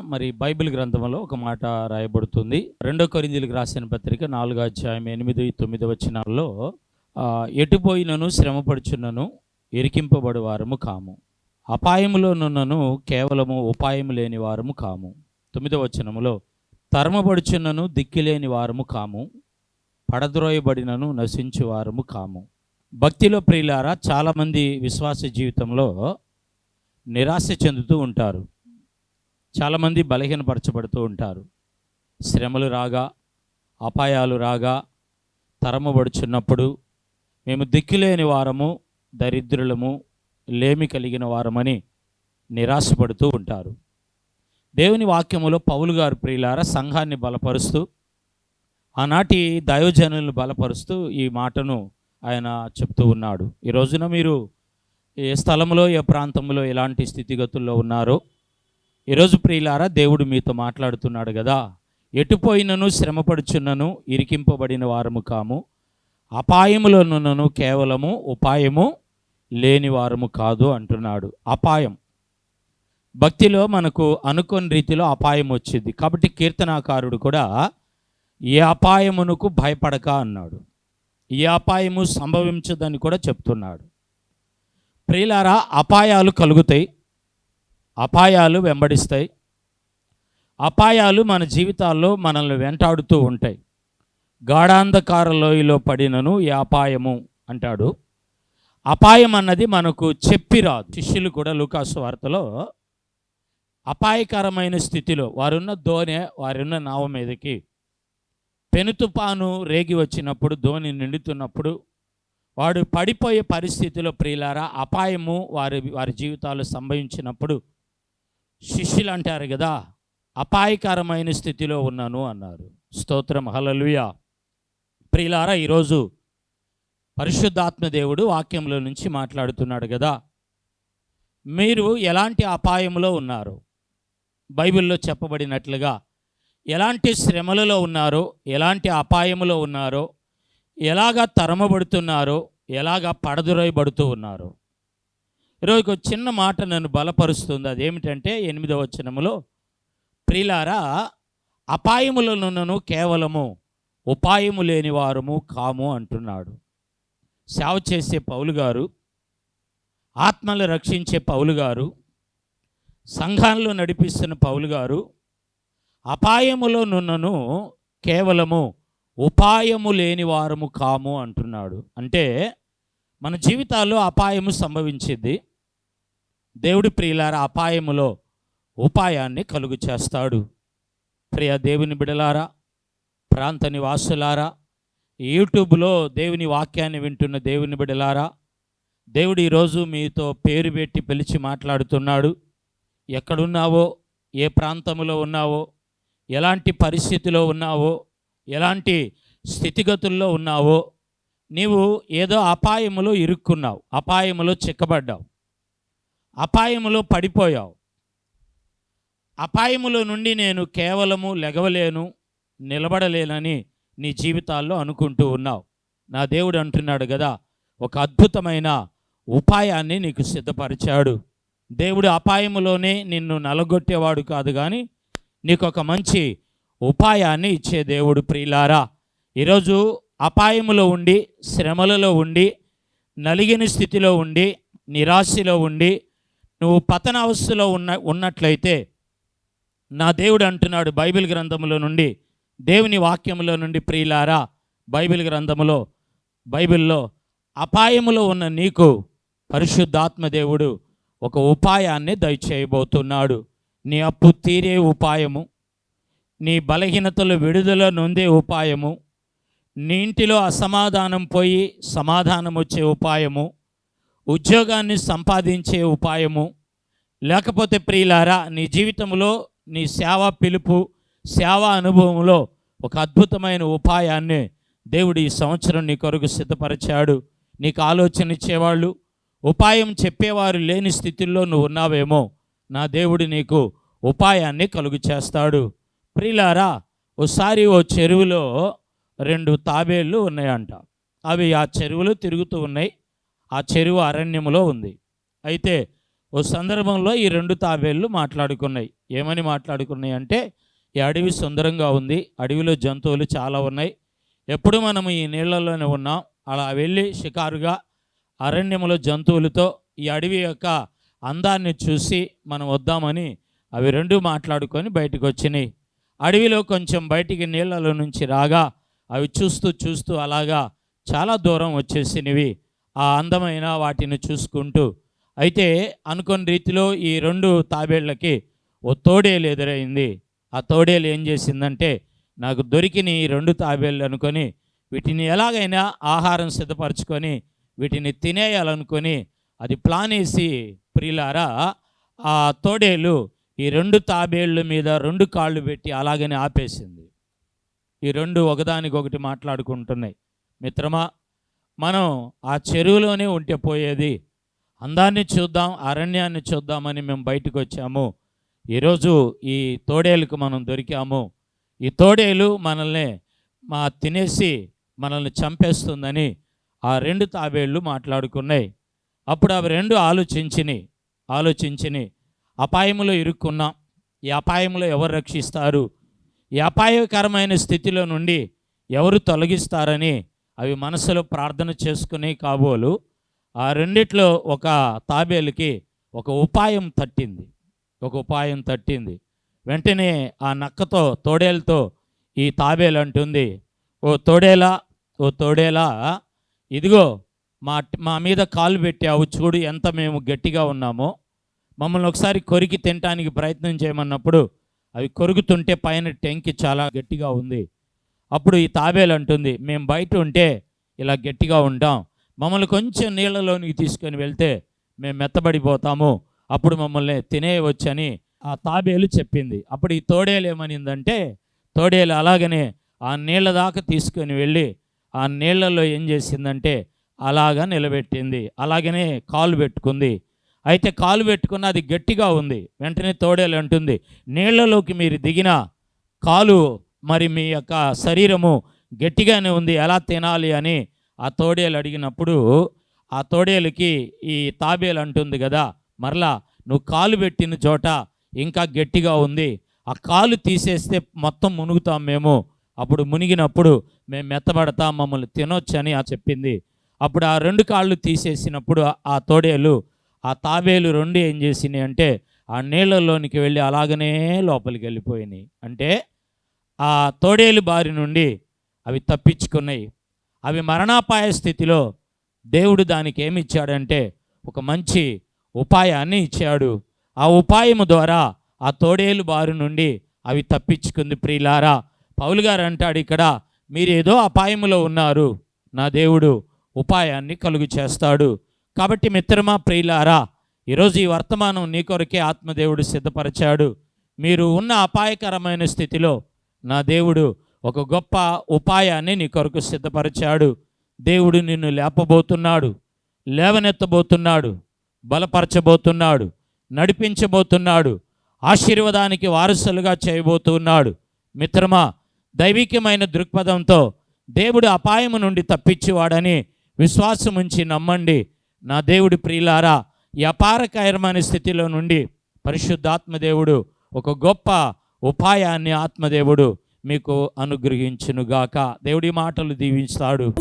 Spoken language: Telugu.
మరి బైబిల్ గ్రంథంలో ఒక మాట రాయబడుతుంది. రెండో కొరిందీలకు రాసిన పత్రిక నాలుగో అధ్యాయం ఎనిమిది తొమ్మిది వచనాల్లో ఎటుపోయినను శ్రమపడుచున్నను ఇరికింపబడు వారము కాము అపాయములోనున్నను కేవలము ఉపాయము లేని వారము కాము. తొమ్మిదో వచనములో తరమబడుచున్నను దిక్కిలేని వారము కాము. పడద్రోయబడినను నశించు వారము కాము. భక్తిలో ప్రియులారా చాలామంది విశ్వాస జీవితంలో నిరాశ చెందుతూ ఉంటారు. చాలామంది బలహీనపరచబడుతూ ఉంటారు. శ్రమలు రాగా అపాయాలు రాగా తరమబడుచున్నప్పుడు మేము దిక్కులేని వారము దరిద్రులము లేమి కలిగిన వారమని నిరాశపడుతూ ఉంటారు. దేవుని వాక్యములో పౌలు గారు ప్రియులార సంఘాన్ని బలపరుస్తూ ఆనాటి దైవజనులను బలపరుస్తూ ఈ మాటను ఆయన చెప్తూ ఉన్నాడు. ఈ రోజున మీరు ఏ స్థలంలో ఏ ప్రాంతంలో ఎలాంటి స్థితిగతుల్లో ఉన్నారో ఈరోజు ప్రియులారా దేవుడు మీతో మాట్లాడుతున్నాడు కదా ఎటుపోయినను శ్రమపడుచున్నను ఇరికింపబడిన వారము కాము. అపాయములోనున్నను కేవలము ఉపాయము లేని వారము కాదు అంటున్నాడు. అపాయం. భక్తిలో మనకు అనుకోని రీతిలో అపాయం వచ్చింది. కాబట్టి కీర్తనాకారుడు కూడా ఏ అపాయమునకు భయపడక అన్నాడు. ఏ అపాయము సంభవించదని కూడా చెప్తున్నాడు. ప్రియులారా అపాయాలు కలుగుతాయి. అపాయాలు వెంబడిస్తాయి. అపాయాలు మన జీవితాల్లో మనల్ని వెంటాడుతూ ఉంటాయి. గాఢాంధకార లోయలో పడినను ఈ అపాయము అంటాడు. అపాయం అన్నది మనకు చెప్పిరాదు శిష్యులు కూడా లుకాసు వార్తలో అపాయకరమైన స్థితిలో వారున్న ధోని వారున్న నావ మీదకి పెనుతుపాను రేగి వచ్చినప్పుడు ధోని నిండుతున్నప్పుడు వాడు పడిపోయే పరిస్థితిలో ప్రియులారా అపాయము వారి వారి జీవితాలు సంభవించినప్పుడు శిష్యులు అంటారు కదా అపాయకరమైన స్థితిలో ఉన్నాను అన్నారు. స్తోత్రం హలలుయ ప్రియులారా ఈరోజు పరిశుద్ధాత్మ దేవుడు వాక్యంలో నుంచి మాట్లాడుతున్నాడు కదా. మీరు ఎలాంటి అపాయంలో ఉన్నారు బైబిల్లో చెప్పబడినట్లుగా ఎలాంటి శ్రమలలో ఉన్నారో ఎలాంటి అపాయములో ఉన్నారో ఎలాగా తరమబడుతున్నారో ఎలాగా పడదురైబడుతూ ఉన్నారో ఈరోజు ఒక చిన్న మాట నన్ను బలపరుస్తుంది. అదేమిటంటే ఎనిమిదవ వచనములో ప్రిలారా అపాయములనున్నను కేవలము ఉపాయము లేని వారము కాము అంటున్నాడు. సేవ చేసే పౌలు గారు ఆత్మలు రక్షించే పౌలు గారు సంఘాల్లో నడిపిస్తున్న పౌలు గారు అపాయములో నున్నను కేవలము ఉపాయము లేని వారము కాము అంటున్నాడు. అంటే మన జీవితాల్లో అపాయము సంభవించింది. దేవుడి ప్రియులార అపాయములో ఉపాయాన్ని కలుగు చేస్తాడు. ప్రియ దేవుని బిడలారా ప్రాంత నివాసులారా యూట్యూబ్లో దేవుని వాక్యాన్ని వింటున్న దేవుని బిడలారా దేవుడు ఈరోజు మీతో పేరు పెట్టి పిలిచి మాట్లాడుతున్నాడు. ఎక్కడున్నావో ఏ ప్రాంతంలో ఉన్నావో ఎలాంటి పరిస్థితిలో ఉన్నావో ఎలాంటి స్థితిగతుల్లో ఉన్నావో నీవు ఏదో అపాయములో ఇరుక్కున్నావు అపాయములో చిక్కబడ్డావు. అపాయములో పడిపోయావు. అపాయములో నుండి నేను కేవలము లెగవలేను నిలబడలేనని నీ జీవితాల్లో అనుకుంటూ ఉన్నావు. నా దేవుడు అంటున్నాడు కదా ఒక అద్భుతమైన ఉపాయాన్ని నీకు సిద్ధపరిచాడు. దేవుడు అపాయములోనే నిన్ను నలగొట్టేవాడు కాదు కానీ నీకు ఒక మంచి ఉపాయాన్ని ఇచ్చే దేవుడు ప్రియులారా. ఈరోజు అపాయములో ఉండి శ్రమలలో ఉండి నలిగిన స్థితిలో ఉండి నిరాశలో ఉండి నువ్వు పతనావస్థలో ఉన్న ఉన్నట్లయితే నా దేవుడు అంటున్నాడు బైబిల్ గ్రంథములో నుండి దేవుని వాక్యములో నుండి ప్రియులారా బైబిల్ గ్రంథములో బైబిల్లో అపాయములో ఉన్న నీకు పరిశుద్ధాత్మ దేవుడు ఒక ఉపాయాన్ని దయచేయబోతున్నాడు. నీ అప్పు తీరే ఉపాయము నీ బలహీనతలు విడుదల నొందే ఉపాయము నీ ఇంటిలో అసమాధానం పోయి సమాధానం వచ్చే ఉపాయము ఉద్యోగాన్ని సంపాదించే ఉపాయము. లేకపోతే ప్రియులారా నీ జీవితంలో నీ సేవా పిలుపు సేవా అనుభవంలో ఒక అద్భుతమైన ఉపాయాన్ని దేవుడు ఈ సంవత్సరం నీ కొరకు సిద్ధపరిచాడు. నీకు ఆలోచన ఇచ్చేవాళ్ళు ఉపాయం చెప్పేవారు లేని స్థితిలో నువ్వు ఉన్నావేమో నా దేవుడు నీకు ఉపాయాన్ని కలుగు చేస్తాడు. ప్రిలారా ఓసారి ఓ చెరువులో రెండు తాబేళ్ళు ఉన్నాయంట. అవి ఆ చెరువులో తిరుగుతూ ఉన్నాయి. ఆ చెరువు అరణ్యములో ఉంది. అయితే ఓ సందర్భంలో ఈ రెండు తాబేళ్ళు మాట్లాడుకున్నాయి. ఏమని మాట్లాడుకున్నాయి అంటే ఈ అడవి సుందరంగా ఉంది. అడవిలో జంతువులు చాలా ఉన్నాయి. ఎప్పుడు మనం ఈ నీళ్ళలోనే ఉన్నాం. అలా వెళ్ళి షికారుగా అరణ్యములో జంతువులతో ఈ అడవి యొక్క అందాన్ని చూసి మనం వద్దామని అవి రెండు మాట్లాడుకొని బయటకు వచ్చినాయి అడవిలో కొంచెం బయటికి నీళ్ళలో నుంచి రాగా అవి చూస్తూ చూస్తూ అలాగా చాలా దూరం వచ్చేసినవి. ఆ అందమైన వాటిని చూసుకుంటూ అయితే అనుకున్న రీతిలో ఈ రెండు తాబేళ్ళకి ఓ తోడేలు ఎదురైంది. ఆ తోడేలు ఏం చేసిందంటే నాకు దొరికిన ఈ రెండు తాబేళ్ళు అనుకొని వీటిని ఎలాగైనా ఆహారం సిద్ధపరచుకొని వీటిని తినేయాలనుకొని అది ప్లాన్ వేసి ప్రియులారా ఆ తోడేలు ఈ రెండు తాబేళ్ళ మీద రెండు కాళ్ళు పెట్టి అలాగనే ఆపేసింది. ఈ రెండు ఒకదానికొకటి మాట్లాడుకుంటున్నాయి. మిత్రమా మనం ఆ చెరువులోనే ఉంటే పోయేది. అందాన్ని చూద్దాం అరణ్యాన్ని చూద్దామని మేము బయటకు వచ్చాము. ఈరోజు ఈ తోడేలకు మనం దొరికాము. ఈ తోడేలు మనల్ని మా తినేసి మనల్ని చంపేస్తుందని ఆ రెండు తాబేళ్ళు మాట్లాడుకున్నాయి. అప్పుడు అవి రెండు ఆలోచించిని ఆలోచించిని అపాయంలో ఇరుక్కున్నాం. ఈ అపాయంలో ఎవరు రక్షిస్తారు? ఈ అపాయకరమైన స్థితిలో నుండి ఎవరు తొలగిస్తారని అవి మనసులో ప్రార్థన చేసుకుని కాబోలు ఆ రెండిట్లో ఒక తాబేలుకి ఒక ఉపాయం తట్టింది. ఒక ఉపాయం తట్టింది. వెంటనే ఆ నక్కతో తోడేలతో ఈ తాబేలు అంటుంది ఓ తోడేలా ఓ తోడేలా ఇదిగో మా మా మీద కాలు పెట్టావు చూడు ఎంత మేము గట్టిగా ఉన్నామో. మమ్మల్ని ఒకసారి కొరికి తినటానికి ప్రయత్నం చేయమన్నప్పుడు అవి కొరుకుతుంటే పైన టెంకి చాలా గట్టిగా ఉంది. అప్పుడు ఈ తాబేలు అంటుంది మేము బయట ఉంటే ఇలా గట్టిగా ఉంటాం. మమ్మల్ని కొంచెం నీళ్ళలోనికి తీసుకొని వెళ్తే మేము మెత్తబడిపోతాము. అప్పుడు మమ్మల్ని తినేయవచ్చని ఆ తాబేలు చెప్పింది. అప్పుడు ఈ తోడేలు ఏమనిందంటే తోడేలు అలాగనే ఆ నీళ్ళ దాకా తీసుకొని వెళ్ళి ఆ నీళ్ళలో ఏం చేసిందంటే అలాగా నిలబెట్టింది. అలాగనే కాలు పెట్టుకుంది. అయితే కాలు పెట్టుకున్న అది గట్టిగా ఉంది. వెంటనే తోడేలు అంటుంది నీళ్ళలోకి మీరు దిగిన కాలు మరి మీ యొక్క శరీరము గట్టిగానే ఉంది ఎలా తినాలి అని ఆ తోడేలు అడిగినప్పుడు ఆ తోడేలుకి ఈ తాబేలు అంటుంది కదా మరలా నువ్వు కాలు పెట్టిన చోట ఇంకా గట్టిగా ఉంది ఆ కాలు తీసేస్తే మొత్తం మునుగుతాం మేము. అప్పుడు మునిగినప్పుడు మేము మెత్తబడతాం మమ్మల్ని తినొచ్చని ఆ చెప్పింది. అప్పుడు ఆ రెండు కాళ్ళు తీసేసినప్పుడు ఆ తోడేలు ఆ తాబేలు రెండు ఏం చేసినాయి అంటే ఆ నీళ్ళలోనికి వెళ్ళి అలాగనే లోపలికి వెళ్ళిపోయినాయి. అంటే ఆ తోడేలు బారి నుండి అవి తప్పించుకున్నాయి. అవి మరణాపాయ స్థితిలో దేవుడు దానికి ఏమి ఇచ్చాడంటే ఒక మంచి ఉపాయాన్ని ఇచ్చాడు. ఆ ఉపాయము ద్వారా ఆ తోడేలు బారి నుండి అవి తప్పించుకుంది. ప్రియులారా పౌలు గారు అంటాడు ఇక్కడ మీరేదో అపాయములో ఉన్నారు. నా దేవుడు ఉపాయాన్ని కలుగు చేస్తాడు. కాబట్టి మిత్రమా ప్రియులారా ఈరోజు ఈ వర్తమానం నీ కొరకే ఆత్మదేవుడు సిద్ధపరిచాడు. మీరు ఉన్న అపాయకరమైన స్థితిలో నా దేవుడు ఒక గొప్ప ఉపాయాన్ని నీ కొరకు సిద్ధపరిచాడు. దేవుడు నిన్ను లేపబోతున్నాడు లేవనెత్తబోతున్నాడు బలపరచబోతున్నాడు నడిపించబోతున్నాడు ఆశీర్వాదానికి వారసులుగా చేయబోతున్నాడు. మిత్రమా దైవికమైన దృక్పథంతో దేవుడు అపాయము నుండి తప్పించేవాడని విశ్వాసం ఉంచి నమ్మండి. నా దేవుడి ప్రియులారా ఈ అపారకరమైన స్థితిలో నుండి పరిశుద్ధాత్మ దేవుడు ఒక గొప్ప ఉపాయాన్ని ఆత్మదేవుడు మీకు అనుగ్రహించునుగాక. దేవుడి మాటలు దీవిస్తాడు